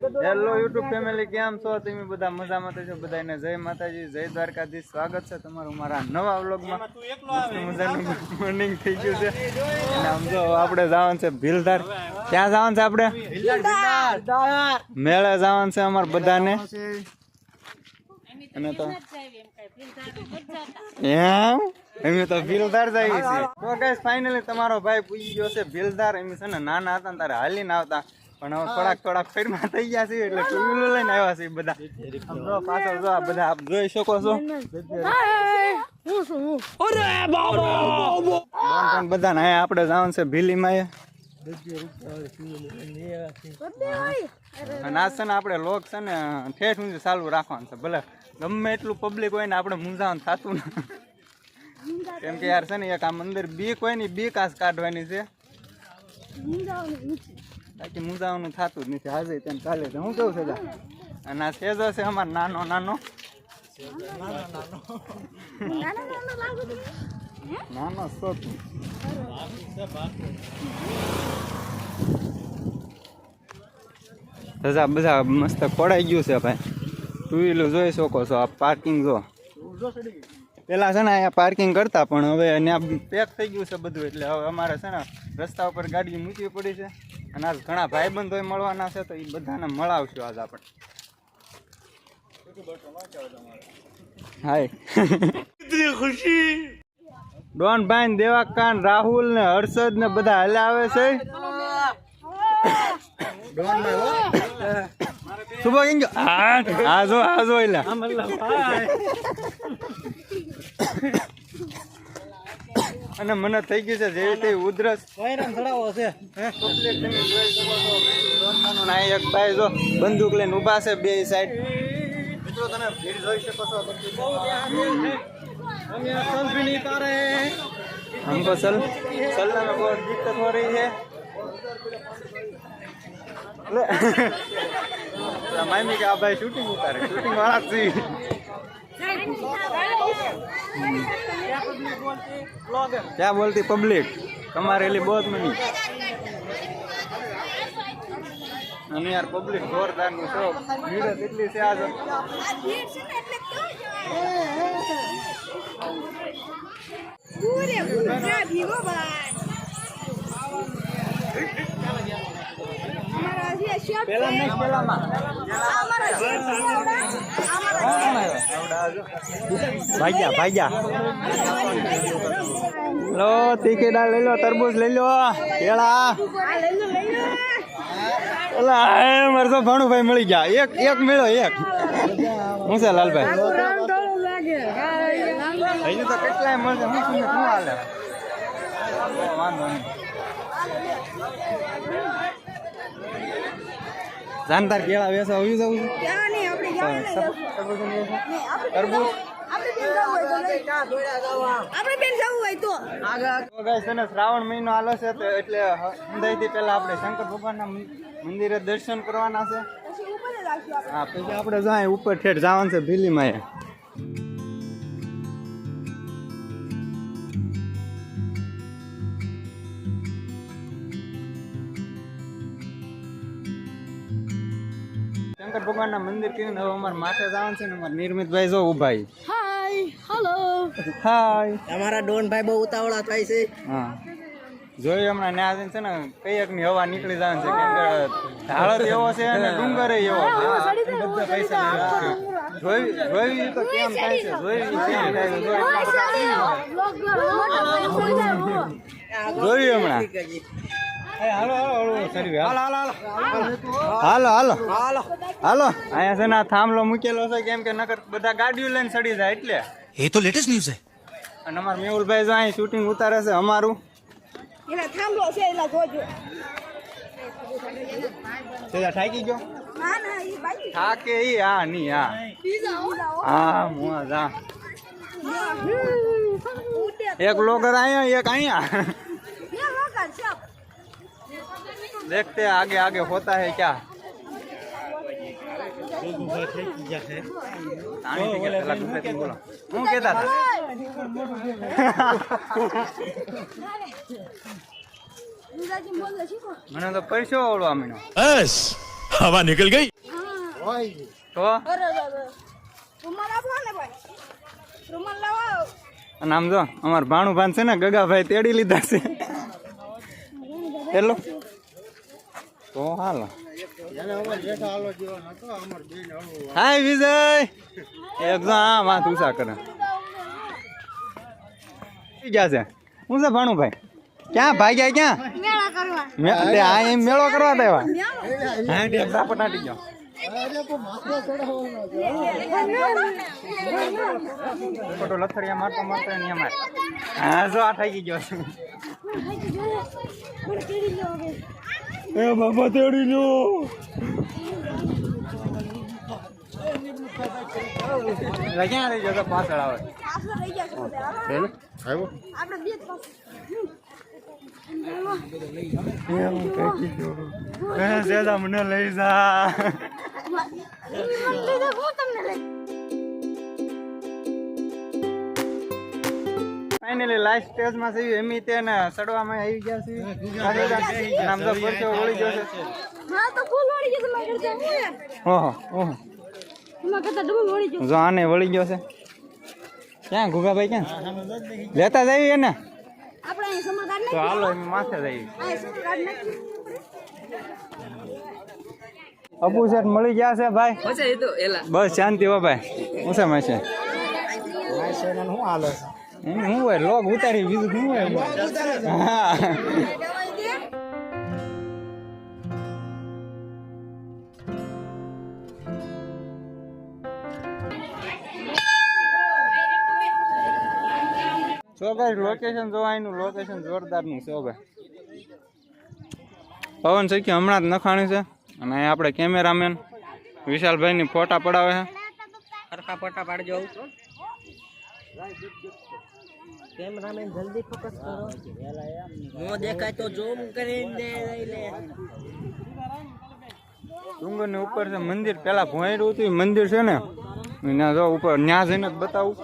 Hello YouTube family કેમ છો? તમે બધા મજામાં તો છો? બધાને જય માતાજી જય દ્વારકાધીશ. સ્વાગત છે તમારું મારા નવા વ્લોગમાં. મજાનું મોર્નિંગ થઈ ગયું છે. અને આમ જો આપણે જવાનું છે ભીલધાર. ક્યાં જવાનું છે આપણે? મેળે જવાનું છે અમારે બધાને. અને તો એમ અમે તો ભીલધાર જઈએ છે. તો ગાઈસ ફાઇનલી તમારો ભાઈ પૂછી ગયો છે ભીલધાર એમ છે ને નાના હતા ને તારે હાલીને આવતા. પણ હવે થોડાક થોડાક ફેરમાં થઈ ગયા છે એટલે ટુ લઈને આવ્યા છે બધા. આમ જો પાછળ જો આ બધા આપ જોઈ શકો છો. પણ બધા ને અહીંયા આપણે જવાનું છે ભીલીમાં અને આ છે ને આપણે લોક છે ને ઠેઠ ઊંચું ચાલુ રાખવાનું છે. ભલે ગમે એટલું પબ્લિક હોય ને આપણે મૂંઝાવાનું થતું ને કેમ કે યાર છે ને એક આ મંદિર બીક હોય ને બીક આસ કાઢવાની છે. બાકી મૂંઝાવાનું થતું જ નથી. હાજર તેમ છે હું કેવું છે, જા? અને આ સેજો છે અમાર નાનો નાનો. નાનો સોતું. સજા બધા મસ્ત ખોડાઈ ગયું છે, ભાઈ. ટુ વ્હીલર જોઈ શકો છો, આ પાર્કિંગ જો. પેલા છે ને, અહીંયા પાર્કિંગ કરતા, પણ હવે અહીંયા પેક થઈ ગયું છે બધું, એટલે હવે અમારે છે ને, રસ્તા ઉપર ગાડી મૂકવી પડી છે. અને આજ ઘણા ભાઈબંધો મળવાના છે, તો એ બધાને મળાવશું આજ આપણે. હાય. ડોન ભાઈ દેવાકાન, રાહુલ ને હર્ષદ ને બધા હાલે આવે છે. સુબહ કેમ ગયો? આ એલા અને મને થઈ ગયું છે જેવી તેવી ઉધરસ અને આ એક ભાઈ જો બંદૂક લઈને ઊભા છે બે સાઈડ મિત્રો તમે ભીડ જોઈ શકો છો हमको चल चलने में बहुत दिक्कत हो रही है ले मामी का भाई शूटिंग उतारे शूटिंग वाला सी क्या बोलती पब्लिक तुम्हारे लिए बहुत मनी અને યાર પબ્લિક જોરદાર નું છો ભીડ કેટલી છે આજ પૂરે પૂરા ભીગો ભાઈ પેલા છે. આવડા, અમારા ભાગ્યા લો લઈ લો તરબૂચ લઈ લો. કેળા. આ લઈ લો ઓલા મારે તો ભાણુભાઈ મળી ગયા. એક એક મેળો એક. હું છે લાલભાઈ? હજુ તો કેટલાય મળશે. હું શું શું હાલે. વાંધો નહીં. જાનદાર કેળા વેસા આવી જવું છે શ્રાવણ મહિનો આલો છે એટલે અંદાજથી પહેલા આપણે શંકર ભગવાનના મંદિરે દર્શન કરવાના છે. હા પછી આપણે જાય ઉપર ઠેઠ જવાનું છે ભીલીમાં ભગવાનના મંદિર કરીને હવે અમારે માથે જવાનું છે ને અમારે નિર્મિતભાઈ જો ઊભા હાય હેલો હાય અમારા ડોન ભાઈ બહુ ઉતાવળા થાય છે. હા. જોયું હમણાં ન્યા જઈને છે ને કઈ એકની હવા નીકળી જવાનું છે કેમ કે ઢાળ એવો છે અને ડુંગર એવો. બધા પૈસા જોઈ જોઈ તો કેમ થાય છે જોઈ કેમ થાય છે જોઈ. જોયું હમણાં? હાલો હાલો હાલો હાલો. અહીંયા છે ને થાંભલો મૂકેલો છે કેમ કે નકર બધા ગાડીઓ લઈને સડી જાય એટલે. એ તો લેટેસ્ટ ન્યૂઝ છે. અને અમારા મેહુલભાઈ જો અહીં શૂટિંગ ઉતારે છે અમારું. એના થાંભલો છે એના જોજો. ગયો? થાકે ઈ હા ની હા હા મોઆ જા. એક લોગર અહીંયા એક અહીંયા. देखते हैं आगे आगे होता है क्या પાણી પી ગયા પેલા ગુજરાતી બોલો હું કહેતા હતા ગુજરાતી બોલે શીખો મને તો પરસો ઓળવા માંડ્યો बस हवा निकल गई તો અરે અરે અરે રૂમાલ આપો ને ભાઈ રૂમાલ લાવો અને આમ જો અમાર ભાણું ભાન છે ને ગગાભાઈ તેડી લીધા છે એટલો તો હાલ હાય વિજય એકદમ આ વાત ઉષા કરે થઈ ગયા છે હું છે ભાણુભાઈ ક્યાં ભાગ્યા ક્યાં મેળા કરવા મે- લે, આ એમ મેળો કરવા દેવા હા ટેપ પટાટી ગયો ખોટો લથડિયા મારતો મારતો એની એમાં હા જો આ થઈ ગયો છે એ બાબા તેડી રહી ગયો તો પાછળ આવે. હાલો. આપણે બે જ મને લઈ જા હું તમને લઈ ફાઇનલી લાસ્ટ સ્ટેજમાં છે એમી તેને સડવામાં આવી ગયા છે નામ તો પરચો વળી ગયો છે. હા તો ફૂલ ઓળી ગયું તમારે કરતા ઓહો ઓહો. કરતા ડબલ જો આને વળી ગયો છે. ક્યાં ગુગાભાઈ ક્યાં? લેતા જઈએ એને? આપણે અહીં તો હાલો એમ માથે જઈએ અહીં અબુ સેઠ મળી ગયા છે ભાઈ? તો બસ શાંતિ હો ભાઈ. હું છે માસે? એમ હું હોય લોગ ઉતારી બીજું શું હોય? લોકેશન જોવા એનું લોકેશન જોરદારનું છે પવન સખી હમણાં જ નખાણી છે, અને અહીં આપણે કેમેરામેન વિશાલભાઈની ફોટા પડાવે છે. ફોટા પાડજો કેમેરામેન જલ્દી ફોકસ કરો. નો દેખાય તો ઝૂમ કરીને લઈ લે. ડુંગરની ઉપર છે મંદિર. પેલા ભોંયડું હતું મંદિર છે ને? ત્યાં જો ઉપર ન્યા જઈને બતાવું.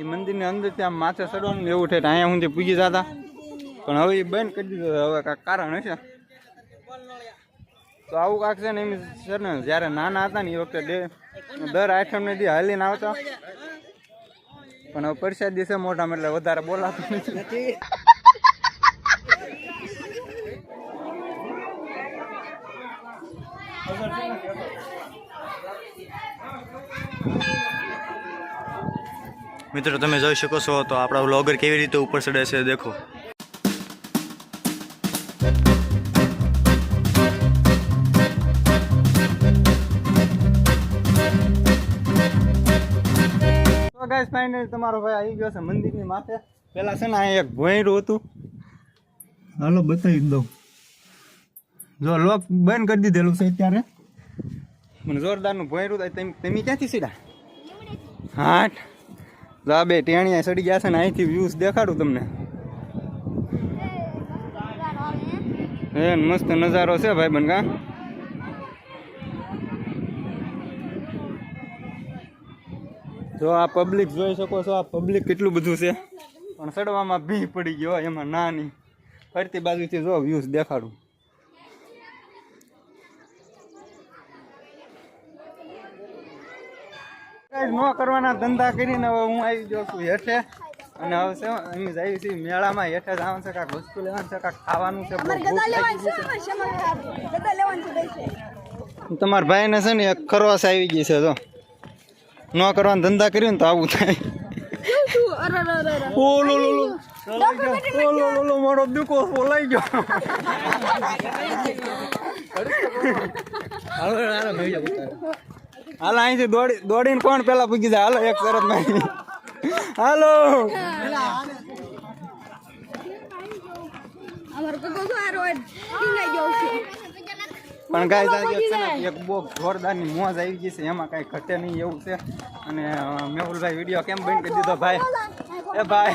એ મંદિરની અંદર ત્યાં માથે ચડવાનું એવું થાય અહીંયા સુધી પૂજી જતા. પણ હવે એ બંધ કરી દીધું હવે કાંઈક કારણ હશે. તો આવું કાંક છે ને એમ છે ને જ્યારે નાના હતા ને એ વખતે ડે દર આઠમને દી હાલીને આવતા. પણ હવે પરસાદ દિવસે મોઢામાં એટલે વધારે બોલાતું નથી. મિત્રો, તમે જોઈ શકો છો, તો આપણા વ્લોગર કેવી રીતે ઉપર ચડે છે, દેખો. ફાઇનલી તમારો ભાઈ આવી ગયો છે મંદિરની માથે. પેલા છે ને અહીંયા એક ભોંયરું હતું. હાલો બતાવી દઉં. જો લોક બંધ કરી દીધેલું છે અત્યારે. મને જોરદારનું ભોંયરું થાય. તેમ તમે ક્યાંથી સીધા? હાટ. જો બે ટેણીયા સડી ગયા છે ને અહીંથી વ્યૂઝ દેખાડું તમને. એ મસ્ત નજારો છે ભાઈ બન જો આ પબ્લિક જોઈ શકો છો આ પબ્લિક કેટલું બધું છે. પણ સડવામાં ભી પડી ગયો એમાં નાની. ફરતી બાજુથી જો વ્યૂઝ દેખાડું. ન કરવાના ધંધા કરીને હવે હું આવી ગયો છું હેઠે. અને હવે છે અમે જઈએ છીએ મેળામાં હેઠે જવાનું છે કાંઈક વસ્તુ લેવાનું છે કાંઈક ખાવાનું છે. તમારા ભાઈને છે ને એક ખરવાસ આવી ગઈ છે જો. ન કરવાનો ધંધા કર્યો ને તો આવું થાય. ઓલો લો ઓલો મારો દુકો બોલાઈ ગયો હાલ અહીંથી દોડી દોડીને કોણ પેલા પૂગી જાય? હાલો એક તરફમાં હાલો. અમારે પણ ગાય જાય છે ને એક બહુ જોરદારની મોજ આવી ગઈ છે એમાં કાંઈ ઘટે નહીં એવું છે. અને મેહુલભાઈ વીડિયો કેમ બંધ કરી દીધો ભાઈ? એ ભાઈ.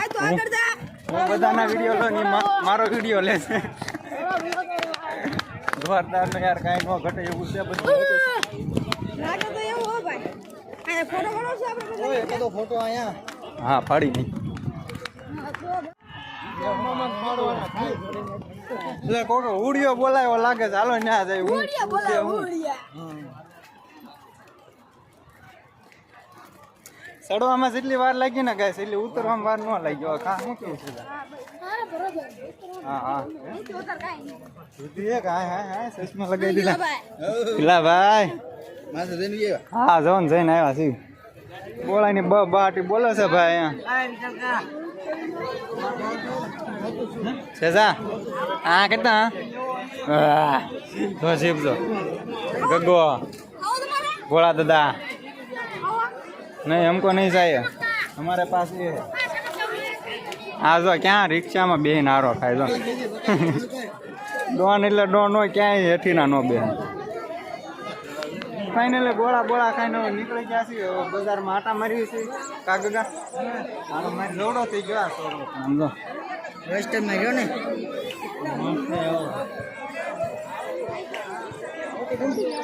આ તો આગળ જા. હું બધાના વીડિયો લો ને મારો વીડિયો લે છે. જોરદાર ને યાર કાંઈ ન ઘટે એવું છે બધું. લાગે તો એવું હો ભાઈ. આ ફોટો પાડો છે આપણે બધા? હા પાડી નહીં હા, તો એટલે કોક ઉડિયો બોલાયો લાગે છે હાલો ન્યા જાય ઉડિયો ઉડિયા. ઉડિયા ચડવામાં જેટલી વાર લાગી ને ગાય એટલી ઉતરવામાં વાર ન લાગ્યો કા શું કેવું છે? હા બરોબર. હા હા. હા હા હા ચશ્મા લગાવી દીધા. ભાઈ. પેલા ભાઈ હા જવાનું જઈને આવ્યા છીએ. બોલાની બ બાટી બોલો છે ભાઈ અહીંયા. સેસા આ કેટલા તો શિવ ગગો ભોળા દાદા નહીં હમકો નહીં જાય. અમારે પાસ હા જો, ક્યાં રિક્ષામાં બેન આરો થાય જો. ડોન એટલે ડોન હોય, ક્યાંય હેઠીના નો બેન ફાઇનલી ગોળા બોળા ખાઈને નીકળી ગયા છીએ. બજારમાં આટા મારી છે કાગગા આનો મારી લોડો થઈ ગયો આ છોકરો. સમજો. વેસ્ટમાં ગયો ને?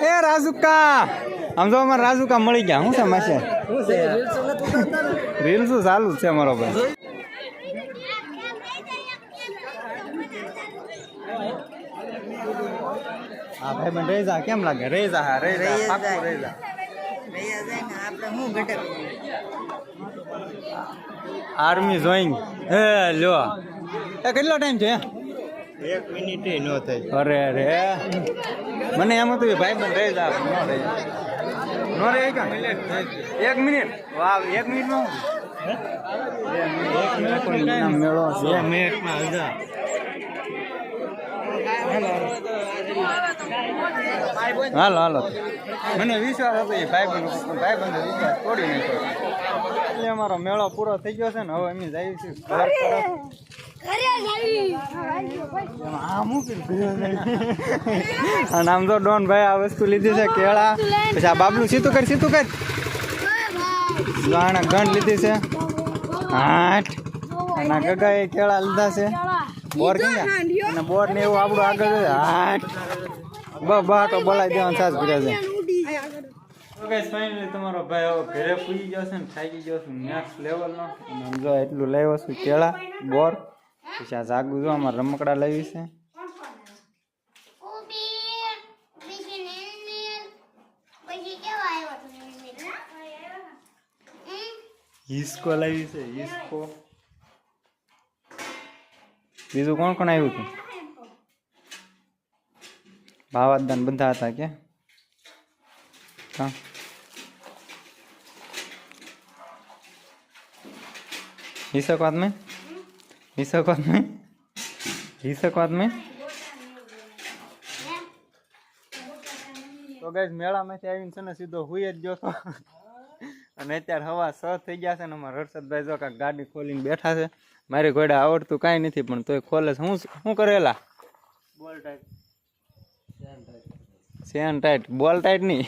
એ રાજુકા. સમજો અમારે રાજુકા મળી ગયા. શું છે માસે? રીલ શું ચાલુ છે અમારો ભાઈ. ભાઈ બન રહી કેમ લાગે? રેઝા જા હા રેજા જા રહી પાક્કું જાય. ને આપણે હું ઘટક આર્મી જોઈંગ હે લ્યો. એ કેટલો ટાઈમ છે? એક મિનિટ નો થઈ અરે અરે. મને એમ હતું કે ભાઈ બન રેઝા નો રહી નો રે એક? મિનિટ વાવ એક મિનિટમાં હું? એક મિનિટ મેળો છે. મિનિટમાં હજાર હાલો હાલો. મને વિશ્વાસ હતો એ ભાઈ બંધ ભાઈ બંધ વિશ્વાસ તોડી નાખ્યો. એટલે અમારો મેળો પૂરો થઈ ગયો છે ને હવે અમે જઈએ છીએ ઘર તરફ? અને આમ તો ડોન ભાઈ આ વસ્તુ લીધી છે કેળા. પછી આ બાબલું સીતું કર સીતું કર. આણે લીધી છે. આઠ. અને આ ગગાએ કેળા લીધા છે. બોર ક્યાં અને બોર ને એવું આપણું આગળ છે આઠ. બસ બા તો બોલાવી દેવાનું, સાસ કર્યા છે. તો ગાઈસ તમારો ભાઈ હવે ઘરે પૂજી ગયો ને થાકી ગયો છું લેવલનો અને એટલું લાવ્યો છું કેળા, બોર, પછી આ જાગુ જો રમકડા લાવી હિસ્કો લાવી હિસ્કો. બીજું કોણ કોણ આવ્યું હતું? ભાવાદાન બધા હતા કે હા हिस्सा बाद में हिस्सा बाद में हिस्सा बाद में તો ગાઈસ મેળામાંથી આવીને છે ને સીધો હુઈ જ ગયો તો અને અત્યારે હવા સ થઈ ગયા છે ને અમારા હર્ષદભાઈ જો કાંઈક ગાડી ખોલીને બેઠા છે મારી ઘોડે આવડતું કાંઈ નથી પણ તોય ખોલે છે હું શું કરેલા બોલ ટાઈપ સેન ટાઈટ બોલ ટાઈટ નહીં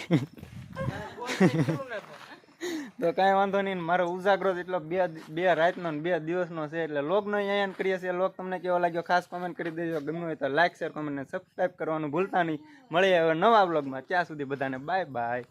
તો કાંઈ વાંધો નહીં મારો ઉજાગરો એટલો બે બે રાતનો બે દિવસનો છે એટલે લોકનો અહીંયા કરીએ છીએ. લોક તમને કેવો લાગ્યો ખાસ કોમેન્ટ કરી દેજો. ગમ્યું હોય તો લાઈક શેર કોમેન્ટ ને સબસ્ક્રાઈબ કરવાનું ભૂલતા નહીં. મળીએ હવે નવા બ્લોગમાં ત્યાં સુધી બધાને બાય બાય